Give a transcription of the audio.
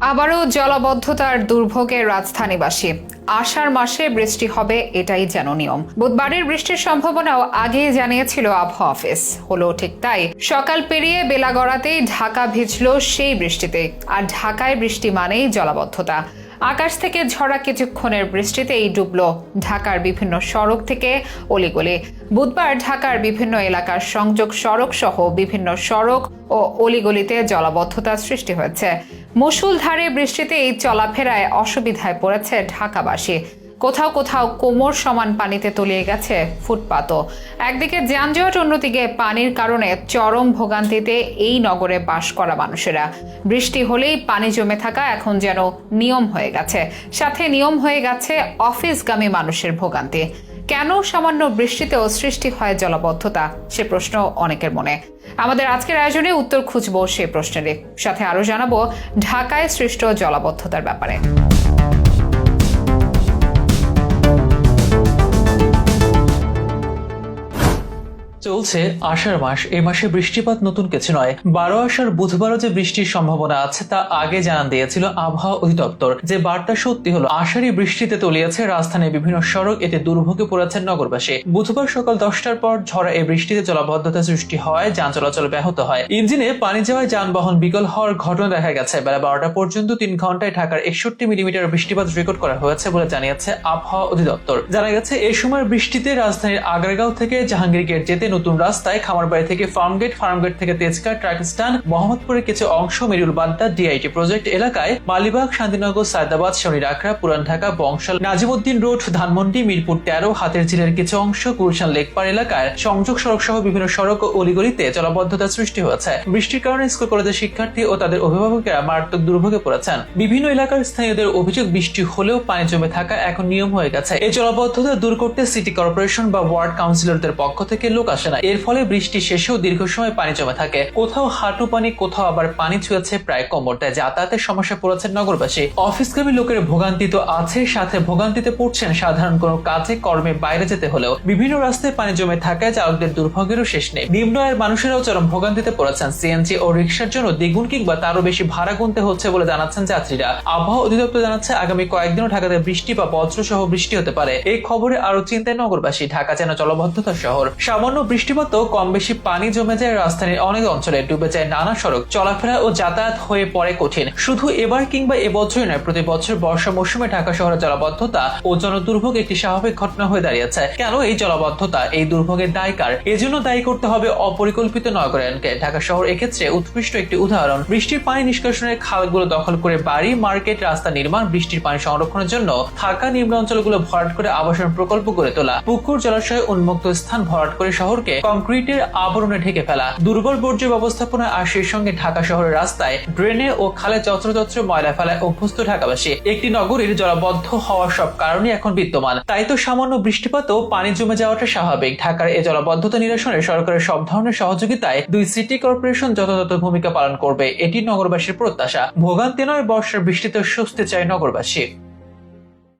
আবারও জলাবদ্ধতার দুর্ভোগে রাজধানীবাসী। আষাঢ় মাসে বৃষ্টি হবে, এটাই যেন নিয়ম। বুধবারের বৃষ্টির সম্ভাবনাও আগেই জানিয়েছিল আবহাওয়া অফিস। হলো ঠিক তাই। সকাল পেরিয়ে বেলা গড়াতেই ঢাকা ভিজল সেই বৃষ্টিতে। আর ঢাকায় বৃষ্টি মানেই জলাবদ্ধতা। আকাশ থেকে ঝরা কিছুক্ষণের বৃষ্টিতেই ডুবল ঢাকার বিভিন্ন সড়ক থেকে অলিগলি। বুধবার ঢাকার বিভিন্ন এলাকার সংযোগ সড়ক সহ বিভিন্ন সড়ক ও অলিগলিতে জলাবদ্ধতার সৃষ্টি হয়েছে। মুষলধারে বৃষ্টিতে এই চলাফেরায় অসুবিধায় পড়েছে ঢাকাবাসী। কোথাও কোথাও কোমর সমান পানিতে তলিয়ে গেছে ফুটপাতও। একদিকে যানজট, অন্যদিকে পানির কারণে চরম ভোগান্তিতে এই নগরে বাস করা মানুষেরা। বৃষ্টি হলেই পানি জমে থাকা এখন যেন নিয়ম হয়ে গেছে। সাথে নিয়ম হয়ে গেছে অফিসগামী মানুষের ভোগান্তি। কেন সামান্য বৃষ্টিতেও সৃষ্টি হয় জলাবদ্ধতা? সে প্রশ্ন অনেকের মনে। আমাদের আজকের আয়োজনে উত্তর খুঁজবো সে প্রশ্নের সাথে আরও জানাব ঢাকায় সৃষ্ট জলাবদ্ধতার ব্যাপারে। চলছে আষাঢ় মাস। এই মাসে বৃষ্টিপাত নতুন কিছু নয়। বারো আষাঢ় বুধবারও যে বৃষ্টির সম্ভাবনা আছে তা আগে জানান দিয়েছিল আবহাওয়া অধিদপ্তর। যে বার্তা সত্যি হলো আষাঢ়ি বৃষ্টিতে তলিয়েছে রাজধানীর বিভিন্ন সড়ক, এতে দুর্ভোগে পড়েছেন নগরবাসী। বুধবার সকাল দশটার পর ঝড়া এই বৃষ্টিতে জলাবদ্ধতা সৃষ্টি হওয়ায় যান চলাচল ব্যাহত হয়। ইঞ্জিনে পানি যাওয়ায় যানবাহন বিকল হওয়ার ঘটনা দেখা গেছে। বেলা বারোটা পর্যন্ত তিন ঘন্টায় ঢাকার একষট্টি মিলিমিটার বৃষ্টিপাত রেকর্ড করা হয়েছে বলে জানিয়েছে আবহাওয়া অধিদপ্তর। জানা গেছে এই সময় বৃষ্টিতে রাজধানীর আগারগাঁও থেকে জাহাঙ্গীর গেট যেতে নতুন রাস্তায় খামারবাড়ি থেকে ফার্মগেট ফার্মগেট থেকে তেজকা স্ট্যান্ড মোহাম্মদপুরের কিছু অংশ মেরুল বাড্ডা, ডিআইটি প্রজেক্ট এলাকায় মালিবাগ শান্তিনগর, সায়দাবাদ শনি রাখড়া পুরান ঢাকা, বংশাল, নাজিমুদ্দিন রোড, ধানমন্ডি, মিরপুর তেরো, হাতের ঝিলের কিছু অংশ, গুলশান লেকপার এলাকায় সংযোগ সড়ক সহ বিভিন্ন সড়ক ও অলিগলিতে জলাবদ্ধতা সৃষ্টি হয়েছে। বৃষ্টির কারণে স্কুল কলেজের শিক্ষার্থী ও তাদের অভিভাবকেরা মারাত্মক দুর্ভোগে পড়েছেন। বিভিন্ন এলাকার স্থানীয়দের অভিযোগ, বৃষ্টি হলেও পানি জমে থাকা এখন নিয়ম হয়ে গেছে। এই জলাবদ্ধতা দূর করতে সিটি কর্পোরেশন বা ওয়ার্ড কাউন্সিলরদের পক্ষ থেকে লোক আসে না এর ফলে বৃষ্টি শেষেও দীর্ঘ সময় পানি জমে থাকে। কোথাও হাঁটু পানি, কোথাও আবার পানি ছুঁয়েছে প্রায় কোমর তাই যাতায়াতের সমস্যা পড়েছেন নগরবাসী। অফিসগামী লোকের ভোগান্তি তো আছে, সাথে ভোগান্তিতে পড়ছেন সাধারণ কোনো কাজে, কর্মে বাইরে যেতে হলেও। বিভিন্ন রাস্তায় পানি জমে থাকায় চালকদের দুর্ভোগেরও শেষ নেই। নিম্ন আয়ের মানুষেরাও চরম ভোগান্তিতে পড়েছেন। সিএনজি ও রিক্সার জন্য দ্বিগুণ কিংবা তারও বেশি ভাড়া গুনতে হচ্ছে বলে জানাচ্ছেন যাত্রীরা। আবহাওয়া অধিদপ্তর জানাচ্ছে, আগামী কয়েকদিনও ঢাকাতে বৃষ্টি বা বজ্র সহ বৃষ্টি হতে পারে। এই খবরে আরও চিন্তায় নগরবাসী, ঢাকা যেন জলবদ্ধতার শহর। সামান্য বৃষ্টিপাতও কম বেশি পানি জমে যায় রাজধানীর অনেক অঞ্চলে। ডুবে যায় নানা সড়ক, চলাফেরা ও যাতায়াত হয়ে পড়ে কঠিন। শুধু এবার কিংবা এবছরই নয়, প্রতি বছর বর্ষা মৌসুমে ঢাকা শহরে জলাবদ্ধতা ও জনদুর্ভোগ একটি স্বাভাবিক ঘটনা হয়ে দাঁড়িয়েছে। কেন এই জলাবদ্ধতা, এই দুর্ভোগের দায় কার? এজন্য দায়ী করতে হবে অপরিকল্পিত নগরায়নকে। ঢাকা শহর এক্ষেত্রে উৎকৃষ্ট একটি উদাহরণ, বৃষ্টির পানি নিষ্কাশনের খালগুলো দখল করে বাড়ি, মার্কেট, রাস্তা নির্মাণ, বৃষ্টির পানি সংরক্ষণের জন্য থাকা নিম্ন অঞ্চলগুলো ভরাট করে আবাসন প্রকল্প গড়ে তোলা, পুকুর, জলাশয়ে উন্মুক্ত স্থান ভরাট করে শহরকে কংক্রিটের আবরণে ঢেকে ফেলা। দুর্বল বর্জ্য ব্যবস্থাপনা আর সেই সঙ্গে ঢাকা শহরের রাস্তায় ড্রেনে ও খালে যত্রতত্র ময়লা ফেলায় অভ্যস্ত ঢাকাবাসী। একটি নগরীর জলাবদ্ধ হওয়ার সব কারণই এখন বিদ্যমান। তাই তো সামান্য বৃষ্টিপাতও পানি জমে যাওয়াটা স্বাভাবিক। ঢাকার এই জলাবদ্ধতা নিরসনে সরকারের সব ধরনের সহযোগিতায় দুই সিটি কর্পোরেশন যথাযথ ভূমিকা পালন করবে। এটি নগরবাসীর প্রত্যাশা। ভোগান্তি নয়, বর্ষার বৃষ্টিতে স্বস্তি চায় নগরবাসী।